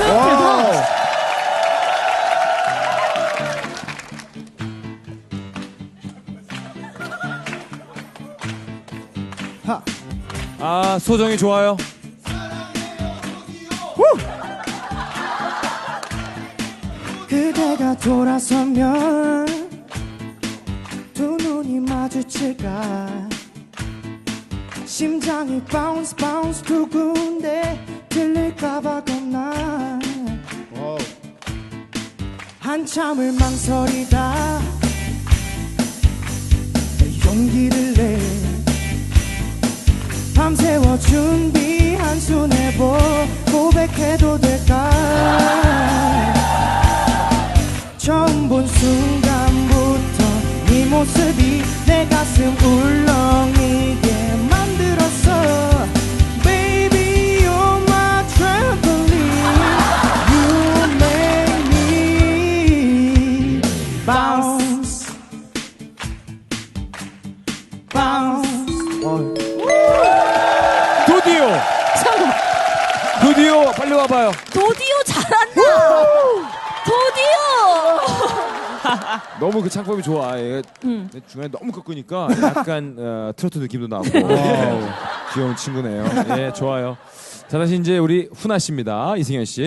대박. 아 소정이 좋아요. 그대가 돌아서면 두 눈이 마주칠까 심장이 바운스 바운스 두근데 한참을 망설이다. 용기를 내. 밤새워 준비한 수뇌보 고백해도 될까? 처음 본 순간부터 네 모습이 내 가슴 울렁 bounce bounce 어, 도디오. 잠깐만. 도디오 빨리 와봐요. 도디오 잘한다. 도디오. 너무 그 창법이 좋아. 얘 음. 중간에 너무 꺾으니까 약간 어, 트로트 느낌도 나고 귀여운 친구네요. 예, 좋아요. 자 다시 이제 우리 훈아 씨입니다. 이승현 씨.